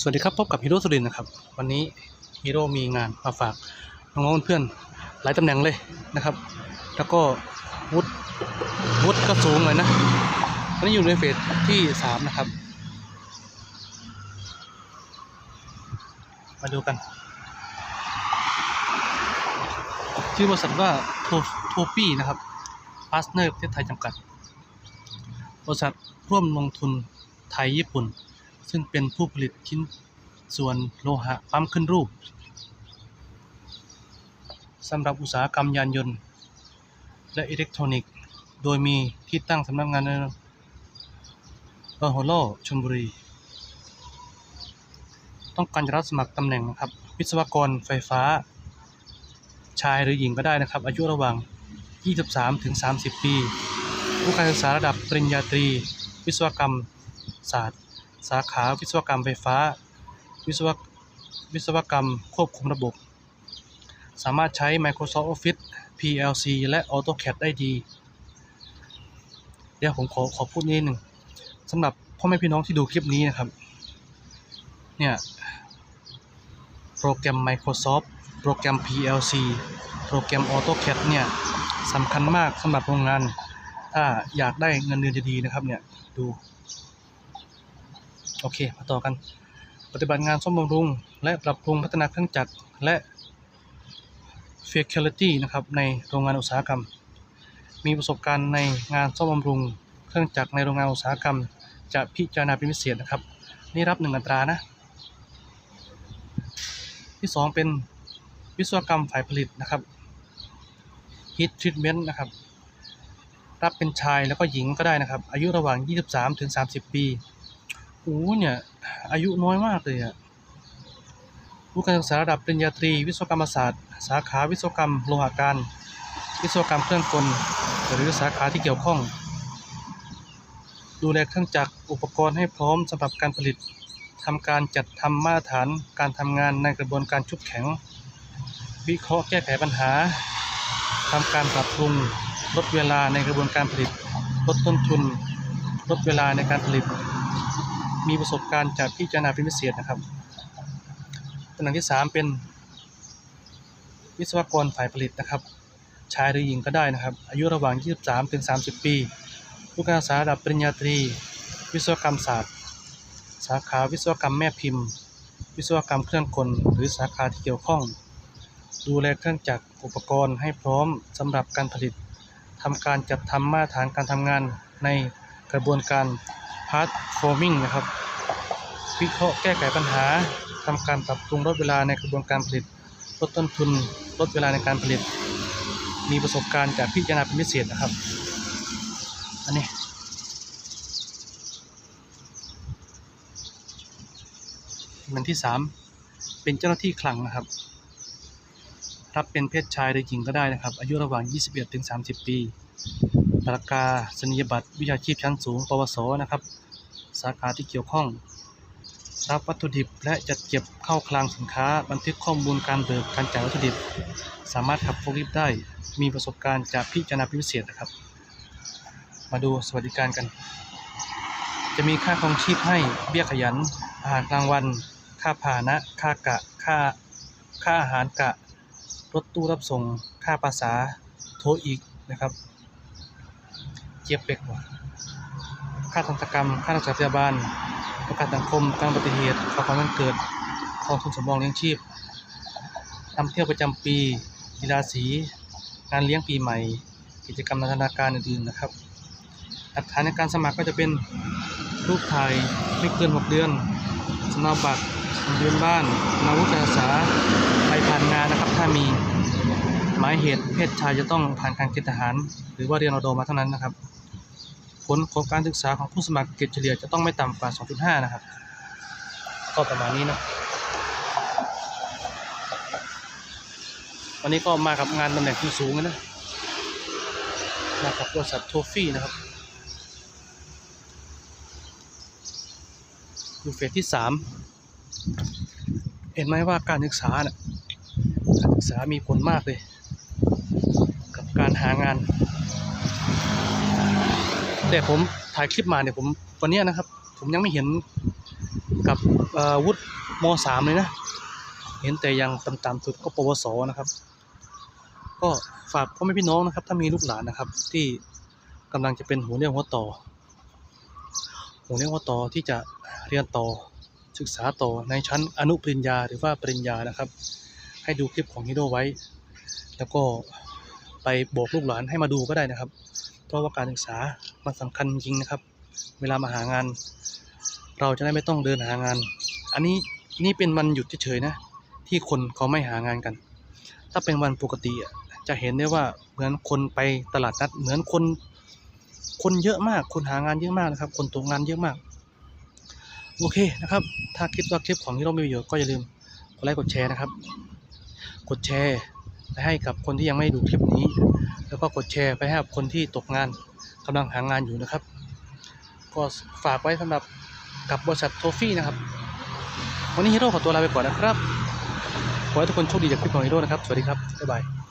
สวัสดีครับ พบกับฮีโร่สุรินนะครับ วันนี้ฮีโร่มีงานมาฝากน้องๆเพื่อนหลายตำแหน่งเลยนะครับ แล้วก็วุฒิวุฒิก็สูงเลยนะตอนนี้อยู่ในเฟสที่สามนะครับ มาดูกันชื่อบริษัทว่าโทโทปี้นะครับพาร์ทเนอร์ประเทศไทยจำกัด บริษัทร่วมลงทุนไทยญี่ปุ่น ซึ่งเป็นผู้ผลิตชิ้นส่วนโลหะปั๊มขึ้นรูปสำหรับอุตสาหกรรมยานยนต์ และอิเล็กทรอนิกส์ โดยมีที่ตั้งสำนักงานในบางหัวล่อชลบุรี ต้องการจะรับสมัครตำแหน่งนะครับ วิศวกรไฟฟ้า ชายหรือหญิงก็ได้นะครับ อายุระหว่าง 23 ถึง 30 ปี ผู้การศึกษาระดับปริญญาตรี วิศวกรรมศาสตร์ สาขาวิศวกรรมไฟฟ้า วิศวกวิศวกรรมควบคุมระบบ สามารถใช้ Microsoft Office PLC และ AutoCAD ได้ดี เดี๋ยวผมขอขอพูดนิดหนึ่งสำหรับพ่อแม่พี่น้องที่ดูคลิปนี้นะครับ เนี่ยโปรแกรม Microsoft โปรแกรม PLC โปรแกรม AutoCAD เนี่ยสำคัญมากสำหรับโรงงาน ถ้าอยากได้เงินเดือนดีๆนะครับเนี่ย ดู โอเค มาต่อกัน ปฏิบัติงานซ่อมบำรุง และปรับปรุงพัฒนาเครื่องจักรและ Facility นะครับ ในโรงงานอุตสาหกรรม มีประสบการณ์ในงานซ่อมบำรุง เครื่องจักรในโรงงานอุตสาหกรรม จะพิจารณาเป็นพิเศษนะครับ นี่รับหนึ่งอัตรานะ ที่สองเป็นวิศวกรรมฝ่ายผลิตนะครับ Heat Treatment นะครับ รับเป็นชายแล้วก็หญิงก็ได้นะครับ อายุระหว่าง 23ถึง30 ปี โอ้เนี่ย อายุน้อยมากเลยอะผู้การศึกษาระดับปริญญาตรี วิศวกรรมศาสตร์ สาขาวิศวกรรมโลหะการ วิศวกรรมเครื่องกล หรือสาขาที่เกี่ยวข้อง ดูแลเครื่องจักรอุปกรณ์ให้พร้อมสำหรับการผลิตทำการจัดทำมาตรฐานการทำงานในกระบวนการชุบแข็ง วิเคราะห์แก้ไขปัญหาทำการปรับปรุงลดเวลาในกระบวนการผลิต ลดต้นทุน ลดเวลาในการผลิต มีประสบการณ์จากพิจารณาเป็นพิเศษนะครับตำแหน่งที่ 3 เป็นวิศวกรฝ่ายผลิตนะครับ ชายหรือหญิงก็ได้นะครับ อายุระหว่าง 23 ถึง 30 ปีผู้การศึกษาระดับปริญญาตรี วิศวกรรมศาสตร์ สาขาวิศวกรรมแม่พิมพ์ วิศวกรรมเครื่องกล หรือสาขาที่เกี่ยวข้อง ดูแลเครื่องจักรอุปกรณ์ให้พร้อมสำหรับการผลิตทำการจัดทำมาตรฐานการทำงานในกระบวนการ Part Forming นะครับวิเคราะห์แก้ไขปัญหาทำการปรับปรุงลดเวลาในกระบวนการผลิตลดต้นทุนลดเวลาในการผลิต มีประสบการณ์จากพิจารณาเป็นพิเศษนะครับ อันนี้อันที่สามเป็นเจ้าหน้าที่คลังนะครับรับเป็นเพศชายหรือหญิงก็ได้นะครับ อายุระหว่าง 21 ถึง 30 ปีปรากาศนียบัตรวิชาชีพชั้นสูง ปวส นะครับ สาขาที่เกี่ยวข้องรับวัตถุดิบและจัดเก็บเข้าคลังสินค้า บันทึกข้อมูลการเบิกการจ่ายวัตถุดิบ สามารถขับโฟล์ิฟได้ มีประสบการณ์จากพิจารณาพิเศษนะครับ มาดูสวัสดิการกัน จะมีค่าครองชีพให้เบี้ยขยัน อาหารกลางวัน ค่าพาหนะ ค่ากะ ค่า ค่าอาหารกะ รถตู้รับส่ง ค่าภาษา โทรอีกนะครับ เจี๊ยบเป็กว่ะ ค่าทันตกรรม ค่ารักษาพยาบาล ประกันสังคม การอุบัติเหตุข่าวความวันเกิดกองทุนสำรองเลี้ยงชีพนำเที่ยวประจำปีกีฬาสี งานเลี้ยงปีใหม่ กิจกรรมนันทนาการอื่นๆนะครับ หลักฐานในการสมัครก็จะเป็นรูปถ่ายไม่เกิน 6 เดือนสำเนาบัตรเดือนบ้านนาวุฒิการศึกษาไปผ่านงานนะครับ ถ้ามีหมายเหตุเพศชายจะต้องผ่านการเกณฑ์ทหาร หรือว่าเรียนรอดมาเท่านั้นนะครับ ผลของการศึกษาของผู้สมัครเกรดเฉลี่ยจะต้องไม่ต่ำกว่า 2.5 นะครับ ก็ประมาณนี้นะวันนี้ก็มากับงานตำแหน่งที่สูงนะมากับบริษัทโทฟี่นะครับอยู่เฟสที่สามเห็นไหมว่าการศึกษาเนะ่ะการศึกษามีผลมากเลย กับการหางาน แต่ผมถ่ายคลิปมาเนี่ยผมวันนี้นะครับ ผมยังไม่เห็นกับอ่อวุฒิมสามเลยนะ เห็นแต่ยังต่ำๆสุดก็ปวสนะครับ ก็ฝากพ่อแม่พี่น้องนะครับ ถ้ามีลูกหลานนะครับ ที่กำลังจะเป็นหัวเรี่ยวหัวต่อ หัวเรี่ยวหัวต่อที่จะเรียนต่อศึกษาต่อในชั้นอนุปริญญาหรือว่าปริญญานะครับ ให้ดูคลิปของฮีโร่ไว้ แล้วก็ ไปบอกลูกหลานให้มาดูก็ได้นะครับ เพราะว่าการศึกษามันสำคัญจริงนะครับ เวลามาหางาน เราจะได้ไม่ต้องเดินหางาน อันนี้นี่เป็นวันหยุดเฉยๆนะ ที่คนเขาไม่หางานกัน ถ้าเป็นวันปกติจะเห็นได้ว่าเหมือนคนไปตลาดนัดเหมือนคน คนเยอะมาก คนหางานเยอะมากนะครับ คนตกงานเยอะมากโอเคนะครับ ถ้าคิดว่าคลิปของที่เรามีประโยชน์ก็อย่าลืมกดไลค์กดแชร์นะครับ กดแชร์ ไปให้กับคนที่ยังไม่ดูคลิปนี้ แล้วก็กดแชร์ไปให้กับคนที่ตกงานกำลังหางานอยู่นะครับ ก็ฝากไว้สำหรับกับบริษัทโทฟี่นะครับ วันนี้ฮีโร่ขอตัวลาไปก่อนนะครับ ขอให้ทุกคนโชคดีจากคลิปของฮีโร่นะครับ สวัสดีครับ บ๊ายบาย